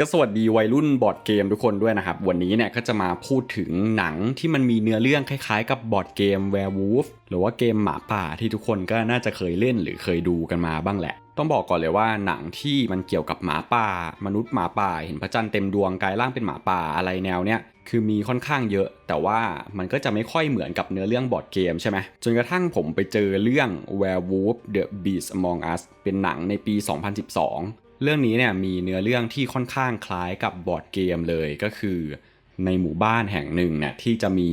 ก็สวัสดีวัยรุ่นบอร์ดเกมทุกคนด้วยนะครับ วันนี้เนี่ยก็จะมาพูดถึงหนังที่มันมีเนื้อเรื่องคล้ายๆกับบอร์ดเกม Werewolf หรือว่าเกมหมาป่าที่ทุกคนก็น่าจะเคยเล่นหรือเคยดูกันมาบ้างแหละ ต้องบอกก่อนเลยว่าหนังที่มันเกี่ยวกับหมาป่า มนุษย์หมาป่า เห็นพระจันทร์เต็มดวงกลายร่างเป็นหมาป่าอะไรแนวเนี้ย คือมีค่อนข้างเยอะ แต่ว่ามันก็จะไม่ค่อยเหมือนกับเนื้อเรื่องบอร์ดเกมใช่ไหมจนกระทั่งผมไปเจอเรื่อง Werewolf the Beast Among Us เป็นหนังในปี 2012 เรื่องนี้เนี่ยมีเนื้อเรื่องที่ค่อนข้างคล้ายกับบอร์ดเกมเลยก็คือ ในหมู่บ้านแห่งหนึ่งเนี่ยที่จะมี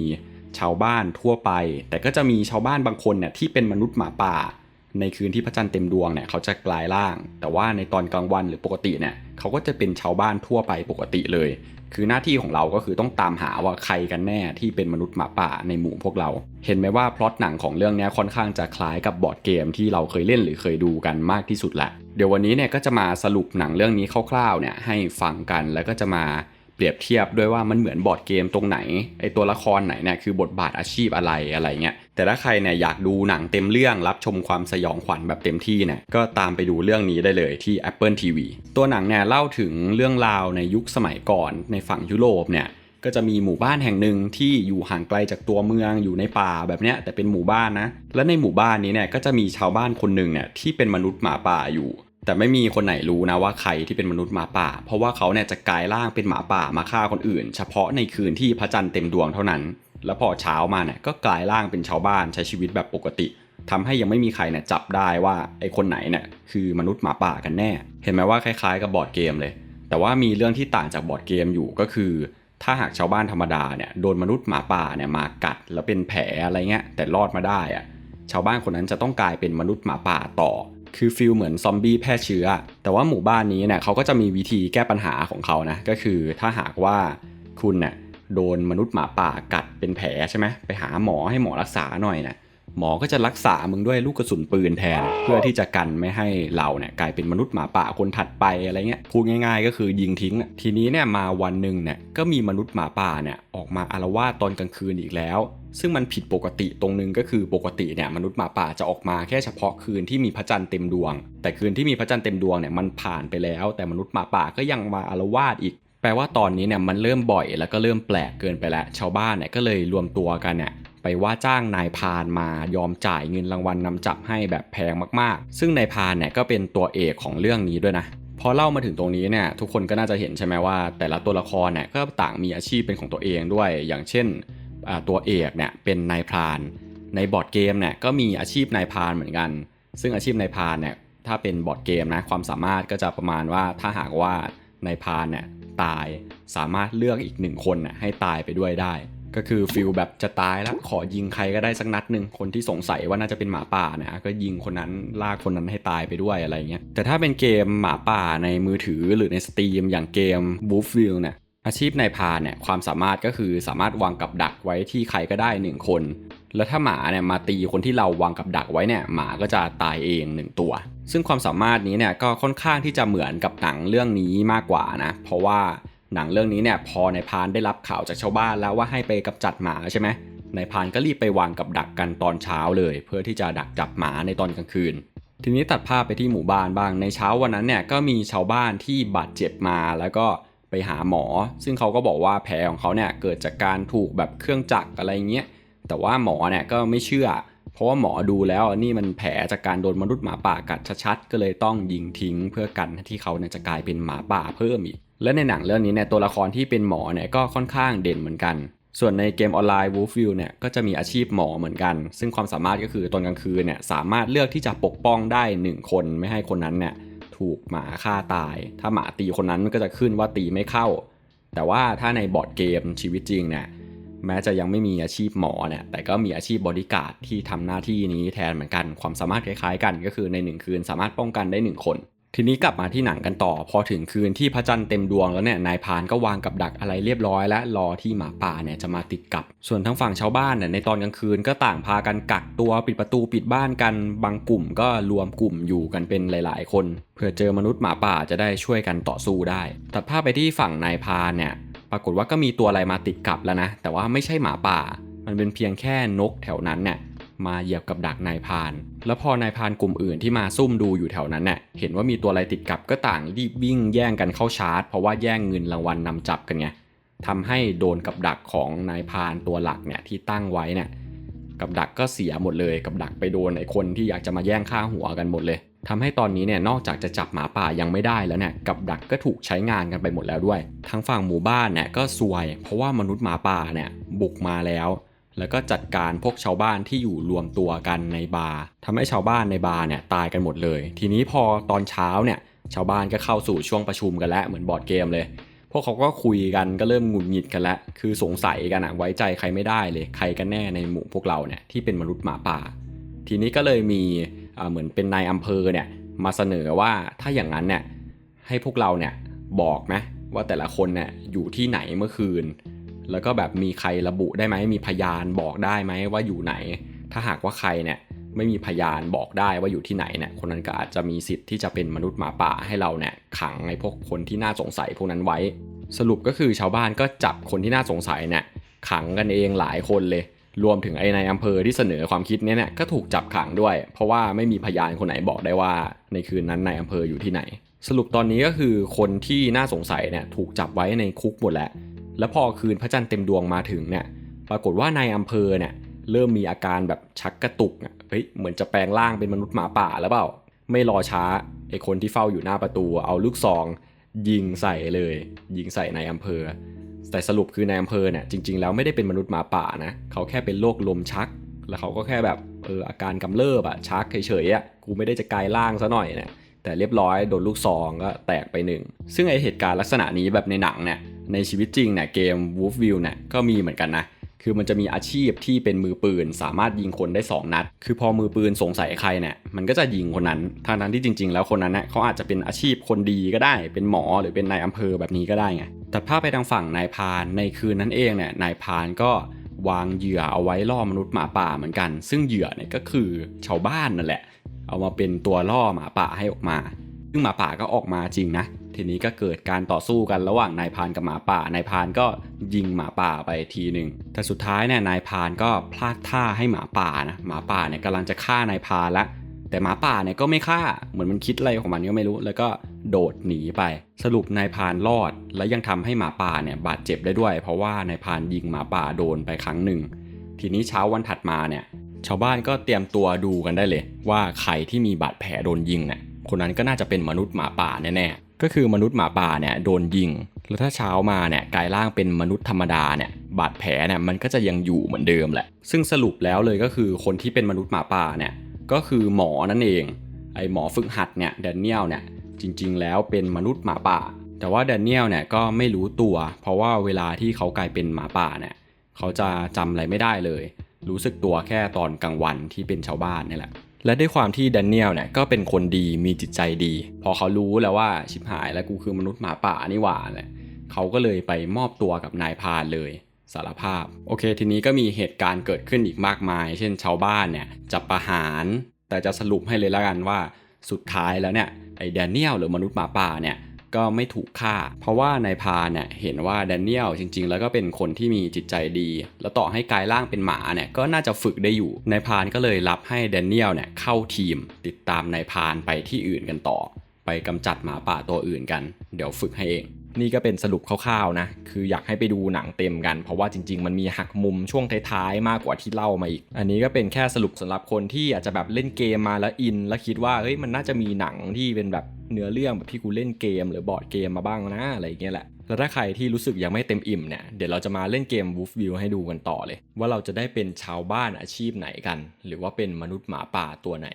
ชาวบ้านทั่วไป แต่ก็จะมีชาวบ้านบางคนเนี่ยที่เป็นมนุษย์หมาป่า ในคืนที่พระจันทร์เต็มดวงเนี่ยเขาจะกลายร่าง แต่ว่าในตอนกลางวันหรือปกติเนี่ยเขาก็จะเป็นชาวบ้านทั่วไปปกติเลย คือหน้าที่ของเราก็คือต้องตามหาว่าใครกันแน่ที่เป็นมนุษย์หมาป่าในหมู่พวกเรา เห็นไหมว่าพล็อตหนังของเรื่องนี้ค่อนข้างจะคล้ายกับบอร์ดเกมที่เราเคยเล่นหรือเคยดูกันมากที่สุดแหละ เดี๋ยววันนี้เนี่ยก็จะมาสรุปหนังเรื่องนี้คร่าวๆเนี่ยให้ฟังกันแล้วก็จะมาเปรียบเทียบด้วยว่ามันเหมือนบอร์ดเกมตรงไหนไอตัวละครไหนเนี่ยคือบทบาทอาชีพอะไรอะไรเงี้ยแต่ถ้าใครเนี่ยอยากดูหนังเต็มเรื่องรับชมความสยองขวัญแบบเต็มที่เนี่ยก็ตามไปดูเรื่องนี้ได้เลยที่ Apple TV ตัวหนังเนี่ยเล่าถึงเรื่องราวในยุคสมัยก่อนในฝั่งยุโรปเนี่ยก็จะมีหมู่บ้านแห่งหนึ่งที่อยู่ห่างไกลจากตัวเมืองอยู่ในป่าแบบเนี้ยแต่เป็นหมู่บ้านนะ และในหมู่บ้านนี้เนี่ยก็จะมีชาวบ้านคนหนึ่งเนี่ยที่เป็นมนุษย์หมาป่าอยู่ แต่ไม่มีคนไหนรู้นะว่าใครที่เป็นมนุษย์หมาป่า เพราะว่าเขาเนี่ยจะกลายร่างเป็นหมาป่ามาฆ่าคนอื่น เฉพาะในคืนที่พระจันทร์เต็มดวงเท่านั้น แล้วพอเช้ามาเนี่ยก็กลายร่างเป็นชาวบ้านใช้ชีวิตแบบปกติทำให้ยังไม่มีใครเนี่ยจับได้ว่าไอ้คนไหนเนี่ยคือมนุษย์หมาป่ากันแน่ เห็นไหมว่าคล้ายๆกับบอร์ดเกมเลย แต่ว่ามีเรื่องที่ต่างจากบอร์ดเกมอยู่ก็คือ ถ้าหากชาวบ้านธรรมดาเนี่ยโดนมนุษย์หมาป่าเนี่ยมากัดแล้วเป็นแผลอะไรเงี้ยแต่รอดมาได้อะชาวบ้านคนนั้นจะต้องกลายเป็นมนุษย์หมาป่าต่อ คือฟิลเหมือนซอมบี้แพร่เชื้อ แต่ว่าหมู่บ้านนี้เนี่ยเขาก็จะมีวิธีแก้ปัญหาของเขานะก็คือถ้าหากว่าคุณเนี่ย โดนมนุษย์หมาป่ากัดเป็นแผลใช่ไหมไปหาหมอให้หมอรักษาหน่อยนะหมอก็จะรักษามึงด้วยลูกกระสุนปืนแทน เพื่อที่จะกันไม่ให้เราเนี่ยกลายเป็นมนุษย์หมาป่าคนถัดไปอะไรเงี้ยพูดง่าย ๆ ก็คือยิงทิ้ง ทีนี้เนี่ยมาวันหนึ่งเนี่ยก็มีมนุษย์หมาป่าเนี่ยออกมาอารวาสตอนกลางคืนอีกแล้ว ซึ่งมันผิดปกติตรงนึงก็คือปกติเนี่ยมนุษย์หมาป่าจะออกมาแค่เฉพาะคืนที่มีพระจันทร์เต็มดวง แต่คืนที่มีพระจันทร์เต็มดวงเนี่ยมันผ่านไปแล้ว แต่มนุษย์หมาป่าก็ยังมาอารวาสอีก แปลว่าตอนนี้เนี่ยมันเริ่มบ่อยแล้วก็เริ่มแปลกเกินไปแล้ว ชาวบ้านเนี่ยก็เลยรวมตัวกันเนี่ยไปว่าจ้างนายพรานมายอมจ่ายเงินรางวัลนนำจับให้แบบแพงมากๆ ซึ่งนายพรานเนี่ยก็เป็นตัวเอกของเรื่องนี้ด้วยนะพอเล่ามาถึงตรงนี้เนี่ยทุกคนก็น่าจะเห็นใช่ไหมว่า แต่ละตัวละครเนี่ยก็ต่างมีอาชีพเป็นของตัวเองด้วย อย่างเช่นตัวเอกเนี่ยเป็นนายพราน ในบอร์ดเกมเนี่ยก็มีอาชีพนายพรานเหมือนกัน ซึ่งอาชีพนายพรานเนี่ยถ้าเป็นบอร์ดเกมนะความสามารถก็จะประมาณว่าถ้าหากว่านายพรานเนี่ย ตาย สามารถเลือกอีกหนึ่งคนน่ะให้ตายไปด้วยได้ ก็คือฟิลแบบจะตายแล้วขอยิงใครก็ได้สักนัดหนึ่งคนที่สงสัยว่าน่าจะเป็นหมาป่านะก็ยิงคนนั้นลากคนนั้นให้ตายไปด้วยอะไรเงี้ยแต่ถ้าเป็นเกมหมาป่าในมือถือหรือในสตรีมอย่างเกม w o o f v i l เนี่ย อาชีพนายพานเนี่ยความสามารถก็คือสามารถวางกับดักไว้ที่ใครก็ได้หนึ่งคน แล้วถ้าหมาเนี่ยมาตีคนที่เราวางกับดักไว้เนี่ยหมาก็จะตายเองหนึ่งตัว ซึ่งความสามารถนี้เนี่ยก็ค่อนข้างที่จะเหมือนกับหนังเรื่องนี้มากกว่านะ เพราะว่าหนังเรื่องนี้เนี่ยพอนายพานได้รับข่าวจากชาวบ้านแล้วว่าให้ไปกำจัดหมาใช่ไหมนายพานก็รีบไปวางกับดักกันตอนเช้าเลย เพื่อที่จะดักจับหมาในตอนกลางคืน ทีนี้ตัดภาพไปที่หมู่บ้านบ้างในเช้าวันนั้นเนี่ยก็มีชาวบ้านที่บาดเจ็บมาแล้วก็ ไปหาหมอ ซึ่งเขาก็บอกว่าแผลของเขาเนี่ยเกิดจากการถูกแบบเครื่องจักรอะไรเงี้ยแต่ว่าหมอเนี่ยก็ไม่เชื่อ เพราะว่าหมอดูแล้วนี่มันแผลจากการโดนมนุษย์หมาป่ากัดชัดๆก็เลยต้องยิงทิ้งเพื่อกันที่เขาเนี่ยจะกลายเป็นหมาป่าเพิ่มอีกและในหนังเรื่องนี้เนี่ยตัวละครที่เป็นหมอเนี่ยก็ค่อนข้างเด่นเหมือนกัน ส่วนในเกมออนไลน์ Wolfville เนี่ยก็จะมีอาชีพหมอเหมือนกัน ซึ่งความสามารถก็คือตอนกลางคืนเนี่ยสามารถเลือกที่จะปกป้องได้ 1 คนไม่ให้คนนั้นเนี่ย ถูกหมาฆ่าตาย ถ้าหมาตีคนนั้นก็จะขึ้นว่าตีไม่เข้า แต่ว่าถ้าในบอร์ดเกมชีวิตจริงเนี่ยแม้จะยังไม่มีอาชีพหมอเนี่ย แต่ก็มีอาชีพบริการที่ทำหน้าที่นี้แทนเหมือนกัน ความสามารถคล้ายๆกัน ก็คือใน 1 คืนสามารถป้องกันได้ 1 คน ทีนี้กลับมาที่หนังกันต่อ พอถึงคืนที่พระจันทร์เต็มดวงแล้วเนี่ยนายพานก็วางกับดักอะไรเรียบร้อย และรอที่หมาป่าเนี่ยจะมาติดกับ ส่วนทั้งฝั่งชาวบ้านเนี่ยในตอนกลางคืนก็ต่างพากันกักตัวปิดประตูปิดบ้านกัน บางกลุ่มก็รวมกลุ่มอยู่กันเป็นหลาย ๆ คน เพื่อเจอมนุษย์หมาป่าจะได้ช่วยกันต่อสู้ได้ตัดภาพไปที่ฝั่งนายพานเนี่ยปรากฏว่าก็มีตัวอะไรมาติดกับแล้วนะแต่ว่าไม่ใช่หมาป่า มันเป็นเพียงแค่นกแถวนั้นเนี่ย มาเหยียบกับดักนายพาน แล้วพอนายพานกลุ่มอื่นที่มาซุ่มดูอยู่แถวนั้นเนี่ยเห็นว่ามีตัวอะไรติดกับก็ต่างรีบวิ่งแย่งกันเข้าชาร์จ เพราะว่าแย่งเงินรางวัลนนำจับกันไงทำให้โดนกับดักของนายพานตัวหลักเนี่ยที่ตั้งไว้เนี่ยกับดักก็เสียหมดเลยกับดักไปโดนไอ้คนที่อยากจะมาแย่งฆ่าหัวกันหมดเลยทำให้ตอนนี้เนี่ยนอกจากจะจับหมาป่ายังไม่ได้แล้วเนี่ยกับดักก็ถูกใช้งานกันไปหมดแล้วด้วย ทั้งฝั่งหมู่บ้านเนี่ยก็ซวย เพราะว่ามนุษย์หมาป่าเนี่ยบุกมาแล้ว แล้วก็จัดการพวกชาวบ้านที่อยู่รวมตัวกันในบาร์ทำให้ชาวบ้านในบาร์เนี่ยตายกันหมดเลย ทีนี้พอตอนเช้าเนี่ยชาวบ้านก็เข้าสู่ช่วงประชุมกันแล้วเหมือนบอร์ดเกมเลย พวกเขาก็คุยกันก็เริ่มหงุดหงิดกันแล้ว คือสงสัยกันอะไว้ใจใครไม่ได้เลย ใครกันแน่ในหมู่พวกเราเนี่ยที่เป็นมนุษย์หมาป่า ทีนี้ก็เลยมีเหมือนเป็นนายอำเภอเนี่ยมาเสนอว่าถ้าอย่างนั้นเนี่ยให้พวกเราเนี่ยบอกไหมว่าแต่ละคนเนี่ยอยู่ที่ไหนเมื่อคืน แล้วก็แบบมีใครระบุได้ไหมมีพยานบอกได้ไหมว่าอยู่ไหน ถ้าหากว่าใครเนี่ยไม่มีพยานบอกได้ว่าอยู่ที่ไหนเนี่ยคนนั้นก็อาจจะมีสิทธิ์ที่จะเป็นมนุษย์หมาป่าให้เราเนี่ยขังในพวกคนที่น่าสงสัยพวกนั้นไว้ สรุปก็คือชาวบ้านก็จับคนที่น่าสงสัยเนี่ยขังกันเองหลายคนเลย รวมถึงไอ้ในายอำเภอที่เสนอความคิดเนี้เนี่ยก็ถูกจับขังด้วย เพราะว่าไม่มีพยานคนไหนบอกได้ว่า ในคืนนั้นนายอำเภออยู่ที่ไหน สรุปตอนนี้ก็คือคนที่น่าสงสัยเนี่ยถูกจับไว้ในคุกหมดแล้ว แล้วพอคืนพระจันทร์เต็มดวงมาถึงเนี่ย ปรากฏว่านายอำเภอเนี่ยเริ่มมีอาการแบบชักกระตุกอะเฮ้ยเหมือนจะแปลงร่างเป็นมนุษย์หมาป่าแล้วเปล่า ไม่รอช้าไอคนที่เฝ้าอยู่หน้าประตูเอาลูกซอง ยิงใส่เลย ยิงใส่นายอำเภอ แต่สรุปคือนายอำเภอเนี่ยจริง ๆ แล้วไม่ได้เป็นมนุษย์หมาป่านะเขาแค่เป็นโรคลมชัก แล้วเขาก็แค่แบบเอออาการกำเริบอะชักเฉยๆอะกูไม่ได้จะกลายร่างซะหน่อยเนี่ยแต่เรียบร้อยโดนลูกซองก็แตกไปหนึ่งซึ่งไอเหตุการณ์ลักษณะนี้แบบในหนังเนี่ย ในชีวิตจริงเนี่ยเกม Wolfville เนี่ยก็มีเหมือนกันนะคือมันจะมีอาชีพที่เป็นมือปืนสามารถยิงคนได้ 2 นัด คือพอมือปืนสงสัยใครเนี่ยมันก็จะยิงคนนั้นทางนั้นที่จริง ๆ แล้วคนนั้นเนี่ยเขาอาจจะเป็นอาชีพคนดีก็ได้ เป็นหมอหรือเป็นนายอำเภอแบบนี้ก็ได้ไง แต่ภาพไปทางฝั่งนายพานในคืนนั้นเองเนี่ยนายพานก็วางเหยื่อเอาไว้ล่อมนุษย์หมาป่าเหมือนกัน ซึ่งเหยื่อเนี่ยก็คือชาวบ้านนั่นแหละ เอามาเป็นตัวล่อหมาป่าให้ออกมา ซึ่งหมาป่าก็ออกมาจริงนะ ทีนี้ก็เกิดการต่อสู้กันระหว่างนายพานกับหมาป่านายพานก็ยิงหมาป่าไปทีหนึ่งแต่สุดท้ายเนี่ยนายพานก็พลาดท่าให้หมาป่านะหมาป่าเนี่ยกำลังจะฆ่านายพานล้วแต่หมาป่าเนี่ยก็ไม่ฆ่าเหมือนมันคิดอะไรของมันก็ไม่รู้ แล้วก็โดดหนีไป สรุปนายพานรอด และยังทำให้หมาป่าเนี่ยบาดเจ็บได้ด้วย เพราะว่านายพานยิงหมาป่าโดนไปครั้งหนึ่ง ทีนี้เช้าวันถัดมาเนี่ยชาวบ้านก็เตรียมตัวดูกันได้เลย ว่าใครที่มีบาดแผลโดนยิงเนี่ยคนนั้นก็น่าจะเป็นมนุษย์หมาป่าแน่ๆ ก็คือมนุษย์หมาป่าเนี่ยโดนยิง แล้วถ้าเช้ามาเนี่ยกลายร่างเป็นมนุษย์ธรรมดาเนี่ยบาดแผลเนี่ยมันก็จะยังอยู่เหมือนเดิมแหละ ซึ่งสรุปแล้วเลยก็คือคนที่เป็นมนุษย์หมาป่าเนี่ยก็คือหมอนั่นเอง ไอหมอฝึกหัดเนี่ยแดเนียลเนี่ยจริง ๆ แล้วเป็นมนุษย์หมาป่า แต่ว่าแดเนียลเนี่ยก็ไม่รู้ตัว เพราะว่าเวลาที่เขากลายเป็นหมาป่าเนี่ยเขาจะจำอะไรไม่ได้เลย รู้สึกตัวแค่ตอนกลางวันที่เป็นชาวบ้านนี่แหละ และด้วยความที่แดเนียลเนี่ยก็เป็นคนดีมีจิตใจดี พอเขารู้แล้วว่าชิบหายแล้วกูคือมนุษย์หมาป่านี่หว่าเนี่ยเขาก็เลยไปมอบตัวกับนายพานเลยสารภาพ โอเค ทีนี้ก็มีเหตุการณ์เกิดขึ้นอีกมากมาย เช่นชาวบ้านเนี่ยจะประหาร แต่จะสรุปให้เลยละกันว่าสุดท้ายแล้วเนี่ยไอ้แดเนียลหรือมนุษย์หมาป่าเนี่ย ก็ไม่ถูกฆ่า เพราะว่านายพานเนี่ยเห็นว่าแดเนียลจริง ๆ แล้วก็เป็นคนที่มีจิตใจดี แล้วต่อให้กลายร่างเป็นหมาเนี่ยก็น่าจะฝึกได้อยู่นายพานก็เลยรับให้แดเนียลเนี่ยเข้าทีม ติดตามนายพานไปที่อื่นกันต่อ ไปกำจัดหมาป่าตัวอื่นกัน เดี๋ยวฝึกให้เอง นี่ก็เป็นสรุปคร่าวๆนะ คืออยากให้ไปดูหนังเต็มกัน เพราะว่าจริงๆ มันมีหักมุมช่วงท้ายๆ มากกว่าที่เล่ามาอีก อันนี้ก็เป็นแค่สรุปสำหรับคนที่อาจจะแบบเล่นเกมมาแล้วอิน แล้วคิดว่าเฮ้ยมันน่าจะมีหนังที่เป็นแบบเนื้อเรื่องแบบที่กูเล่นเกม หรือบอร์ดเกมมาบ้างนะอะไรอย่างเงี้ยแหละ แล้วถ้าใครที่รู้สึกยังไม่เต็มอิ่มเนี่ย เดี๋ยวเราจะมาเล่นเกม Wolf View ให้ดูกันต่อเลย ว่าเราจะได้เป็นชาวบ้านอาชีพไหนกัน หรือว่าเป็นมนุษย์หมาป่าตัวไหน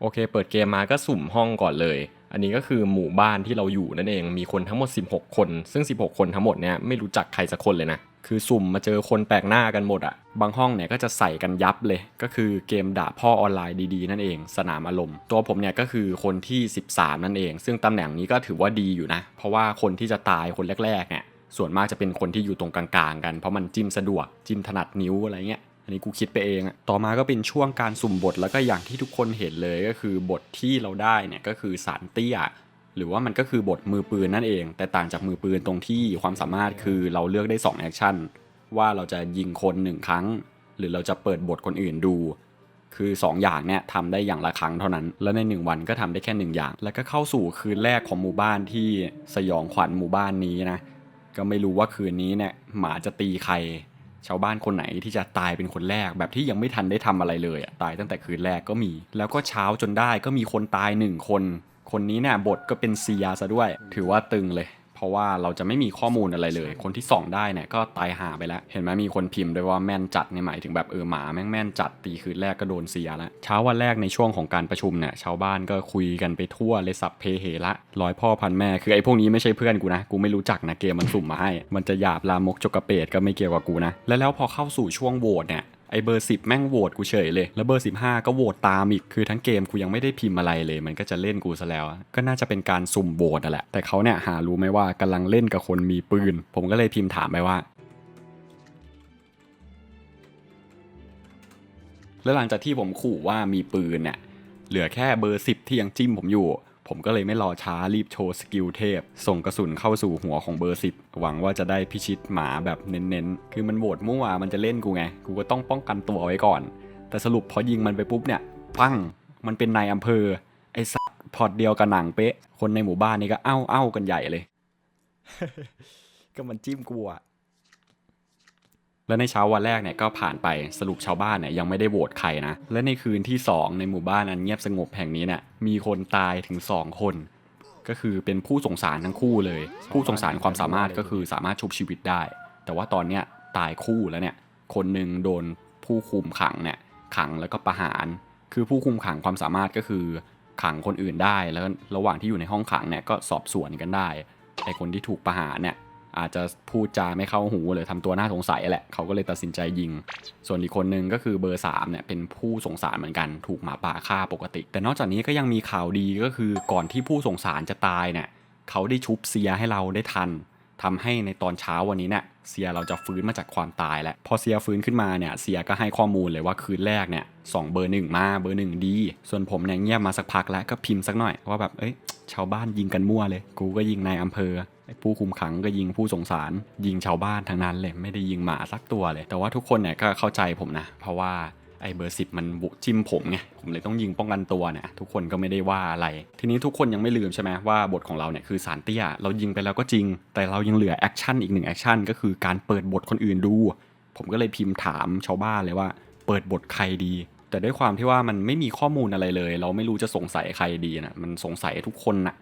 โอเค เปิดเกมมาก็สุ่มห้องก่อนเลย อันนี้ก็คือหมู่บ้านที่เราอยู่นั่นเองมีคนทั้งหมด 16 คน ซึ่ง 16 คนทั้งหมดเนี่ยไม่รู้จักใครสักคนเลยนะคือสุ่มมาเจอคนแปลกหน้ากันหมดอะบางห้องเนี่ยก็จะใส่กันยับเลย ก็คือเกมด่าพ่อออนไลน์ดีๆ นั่นเอง สนามอารมณ์ ตัวผมเนี่ยก็คือคนที่ 13 นั่นเอง ซึ่งตำแหน่งนี้ก็ถือว่าดีอยู่นะ เพราะว่าคนที่จะตายคนแรกๆเนี่ยส่วนมากจะเป็นคนที่อยู่ตรงกลางๆ กัน เพราะมันจิ้มสะดวกจิ้มถนัดนิ้วอะไรเงี้ย อันนี้กูคิดไปเองอะต่อมาก็เป็นช่วงการสุ่มบทแล้วก็อย่างที่ทุกคนเห็นเลยก็คือบทที่เราได้เนี่ยก็คือสารเตี้ยหรือว่ามันก็คือบทมือปืนนั่นเอง แต่ต่างจากมือปืนตรงที่ความสามารถคือเราเลือกได้2แอคชั่นว่าเราจะยิงคนหนึ่งครั้ง หรือเราจะเปิดบทคนอื่นดู คือ 2 อย่างเนี่ยทำได้อย่างละครั้งเท่านั้น และใน 1 วันก็ทำได้แค่ 1 อย่าง แล้วก็เข้าสู่คืนแรกของหมู่บ้านที่สยองขวัญหมู่บ้านนี้นะก็ไม่รู้ว่าคืนนี้เนี่ยหมาจะตีใคร ชาวบ้านคนไหนที่จะตายเป็นคนแรก แบบที่ยังไม่ทันได้ทำอะไรเลยอะตายตั้งแต่คืนแรกก็มี แล้วก็เช้าจนได้ก็มีคนตายหนึ่งคน คนนี้เนี่ยบทก็เป็นเซียซะด้วย ถือว่าตึงเลย เพราะว่าเราจะไม่มีข้อมูลอะไรเลย คนที่ส่องได้เนี่ยก็ตายหาไปแล้ว เห็นไหมมีคนพิมพ์ด้วยว่าแม่นจัดในยหมายถึงแบบเออหมาแม่งแม่นจัดตีคืนแรกก็โดนเสียแล้วเช้าวันแรกในช่วงของการประชุมเนี่ยชาวบ้านก็คุยกันไปทั่วเลยสับเพเหละร้อยพ่อพันแม่คือไอ้พวกนี้ไม่ใช่เพื่อนกูนะกูไม่รู้จักนะเกมมันสุ่มมาให้ มันจะหยาบลามกจกกระเปดก็ไม่เกี่ยวกับกูนะแล้วแล้วพอเข้าสู่ช่วงโหวตเนี่ย ไอเบอร์ 10 แม่งโหวตกูเฉยเลย แล้วเบอร์ 15 ก็โหวตตามอีก คือทั้งเกมกูยังไม่ได้พิมพ์อะไรเลย มันก็จะเล่นกูซะแล้ว ก็น่าจะเป็นการสุ่มโหวตนั่นแหละ แต่เขาเนี่ยหารู้ไหมว่ากำลังเล่นกับคนมีปืน ผมก็เลยพิมพ์ถามไปว่า แล้วหลังจากที่ผมขู่ว่ามีปืนเนี่ย เหลือแค่เบอร์ 10 ที่ยังจิ้มผมอยู่ ผมก็เลยไม่รอช้ารีบโชว์สกิลเทพ ส่งกระสุนเข้าสู่หัวของเบอร์10หวังว่าจะได้พิชิตหมาแบบเน้นๆ คือมันโหวตมั่วมันจะเล่นกูไง กูก็ต้องป้องกันตัวไว้ก่อน แต่สรุปพอยิงมันไปปุ๊บเนี่ยปังมันเป็นนายอำเภอ ไอ้สัตว์พอร์ตเดียวกับหนังเป๊ะ คนในหมู่บ้านนี่ก็เอ้าเอ้ากันใหญ่เลย ก็มันจิ้มกูอะ และในเช้าวันแรกเนี่ยก็ผ่านไปสรุปชาวบ้านเนี่ยยังไม่ได้โหวตใครนะ และในคืนที่ 2 ในหมู่บ้านอันเงียบสงบแห่งนี้เนี่ยมีคนตายถึง 2 คน ก็คือเป็นผู้สงสารทั้งคู่เลย ผู้สงสารความสามารถก็คือสามารถชุบชีวิตได้ แต่ว่าตอนเนี้ยตายคู่แล้วเนี่ยคนหนึ่งโดนผู้คุมขังเนี่ยขังแล้วก็ประหาร คือผู้คุมขังความสามารถก็คือ ขังคนอื่นได้แล้วระหว่างที่อยู่ในห้องขังเนี่ยก็สอบสวนกันได้ไอคนที่ถูกประหารเนี่ย อาจจะพูดจาไม่เข้าหูหรือทำตัวน่าสงสัยแหละเขาก็เลยตัดสินใจยิง ส่วนอีกคนนึงก็คือเบอร์3เนี่ยเป็นผู้สงสารเหมือนกันถูกหมาป่าฆ่าปกติ แต่นอกจากนี้ก็ยังมีข่าวดีก็คือก่อนที่ผู้สงสารจะตายเนี่ยเขาได้ชุบเซียให้เราได้ทันทำให้ในตอนเช้าวันนี้เนี่ยเซียเราจะฟื้นมาจากความตายแล้วพอเซียฟื้นขึ้นมาเนี่ยเซียก็ให้ข้อมูลเลยว่าคืนแรกเนี่ยสองเบอร์หนึ่งมาเบอร์หนึ่งดี ส่วนผมเนี่ยเงียบมาสักพักแล้วก็พิมพ์สักหน่อยว่าแบบเอ้ยชาวบ้านยิงกันมั่วเลย กูก็ยิงนายอำเภอ ผู้คุมขังก็ยิงผู้สงสาร ยิงชาวบ้านทั้งนั้นเลยไม่ได้ยิงหมาสักตัวเลย แต่ว่าทุกคนเนี่ยก็เข้าใจผมนะ เพราะว่าไอ้เบอร์สิบมันบุกจิ้มผมไง ผมเลยต้องยิงป้องกันตัวเนี่ย ทุกคนก็ไม่ได้ว่าอะไร ทีนี้ทุกคนยังไม่ลืมใช่ไหมว่าบทของเราเนี่ยคือสารเตี้ย เรายิงไปแล้วก็จริง แต่เรายังเหลือแอคชั่นอีกหนึ่งแอคชั่นก็คือการเปิดบทคนอื่นดู ผมก็เลยพิมพ์ถามชาวบ้านเลยว่า เปิดบทใครดี แต่ด้วยความที่ว่ามันไม่มีข้อมูลอะไรเลย เราไม่รู้จะสงสัยใครดีนะมันสงสัยทุกคนนะ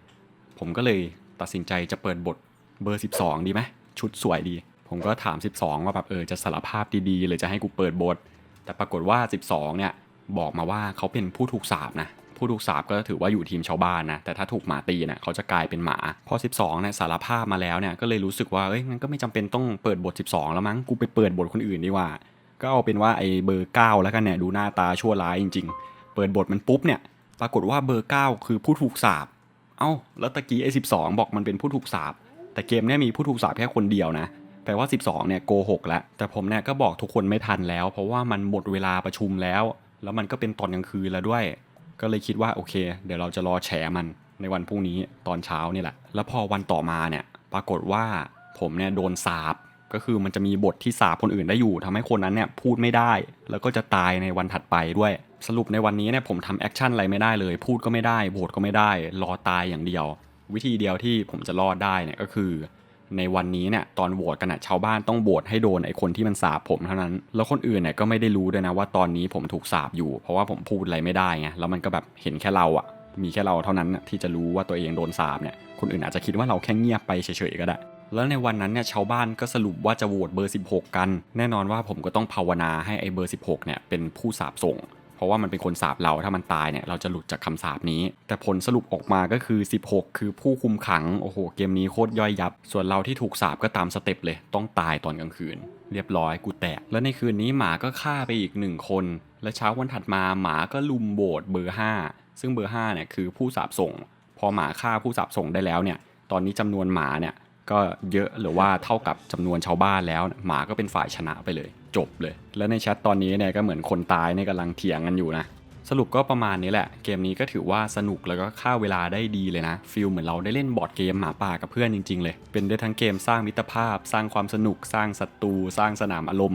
ผมก็เลย ตัดสินใจจะเปิดบทเบอร์ 12 ดีไหมชุดสวยดี ผมก็ถาม 12 ว่าแบบเออจะสารภาพดีๆหรือจะให้กูเปิดบท แต่ปรากฏว่า 12 เนี่ยบอกมาว่าเขาเป็นผู้ถูกสาปนะผู้ถูกสาปก็ถือว่าอยู่ทีมชาวบ้านนะ แต่ถ้าถูกหมาตีเนี่ยเขาจะกลายเป็นหมาพอ 12เนี่ยสารภาพมาแล้วเนี่ยก็เลยรู้สึกว่าเอ้ยงั้นก็ไม่จำเป็นต้องเปิดบท 12 แล้วมั้งกูไปเปิดบทคนอื่นดีกว่า ก็เอาเป็นว่าไอ้เบอร์ 9 แล้วกันเนี่ยดูหน้าตาชั่วร้ายจริง ๆ เปิดบทมันปุ๊บเนี่ยปรากฏว่าเบอร์ 9 คือผู้ถูกสาป เอ้าแล้วตะกี้ไอ้12บอกมันเป็นผู้ถูกสาปแต่เกมเนี่ยมีผู้ถูกสาปแค่คนเดียวนะแปลว่า 12เนี่ยโกหกแล้วแต่ผมเนี่ยก็บอกทุกคนไม่ทันแล้ว เพราะว่ามันหมดเวลาประชุมแล้ว แล้วมันก็เป็นตอนกลางคืนแล้วด้วย ก็เลยคิดว่าโอเค เดี๋ยวเราจะรอแฉมันในวันพรุ่งนี้ตอนเช้านี่แหละ แล้วพอวันต่อมาเนี่ยปรากฏว่าผมเนี่ยโดนสาปก็คือมันจะมีบทที่สาปคนอื่นได้อยู่ทำให้คนนั้นเนี่ยพูดไม่ได้ แล้วก็จะตายในวันถัดไปด้วย สรุปในวันนี้เนี่ยผมทำแอคชั่นอะไรไม่ได้เลย พูดก็ไม่ได้โหวตก็ไม่ได้ รอตายอย่างเดียว วิธีเดียวที่ผมจะรอดได้เนี่ยก็คือ ในวันนี้เนี่ยตอนโหวตกันอะชาวบ้านต้องโหวตให้โดนไอ้คนที่มันสาบผมเท่านั้น แล้วคนอื่นเนี่ยก็ไม่ได้รู้ด้วยนะว่าตอนนี้ผมถูกสาบอยู่ เพราะว่าผมพูดอะไรไม่ได้ไงแล้วมันก็แบบเห็นแค่เราอะมีแค่เราเท่านั้นที่จะรู้ว่าตัวเองโดนสาบเนี่ยคนอื่นอาจจะคิดว่าเราแค่เงียบไปเฉยๆก็ได้แล้วในวันนั้นเนี่ยชาวบ้านก็สรุปว่าจะโหวตเบอร์ 16 กัน แน่นอนว่าผมก็ต้องภาวนาให้ไอเบอร์ 16 เนี่ยเป็นผู้สาบส่ง เพราะว่ามันเป็นคนสาบเราถ้ามันตายเนี่ยเราจะหลุดจากคำสาบนี้ แต่ผลสรุปออกมาก็คือ 16 คือผู้คุมขังโอ้โหเกมนี้โคตรย่อยยับ ส่วนเราที่ถูกสาบก็ตามสเต็ปเลย ต้องตายตอนกลางคืน เรียบร้อยกูแตก แล้วในคืนนี้หมาก็ฆ่าไปอีกหนึ่งคน และเช้าวันถัดมาหมาก็ลุมโบดเบอร์ 5 ซึ่งเบอร์5เนี่ยคือผู้สาบส่ง พอหมาฆ่าผู้สาบส่งได้แล้วเนี่ยตอนนี้จำนวนหมาเนี่ยก็เยอะหรือว่าเท่ากับจำนวนชาวบ้านแล้ว หมาก็เป็นฝ่ายชนะไปเลย จบเลย แล้วในแชทตอนนี้เนี่ยก็เหมือนคนตายเนี่ยกำลังเถียงกันอยู่นะ สรุปก็ประมาณนี้แหละ เกมนี้ก็ถือว่าสนุกแล้วก็ฆ่าเวลาได้ดีเลยนะ ฟิลเหมือนเราได้เล่นบอร์ดเกมหมาป่ากับเพื่อนจริง ๆ เลย เป็นได้ทั้งเกมสร้างมิตรภาพ สร้างความสนุก สร้างศัตรู สร้างสนามอารมณ์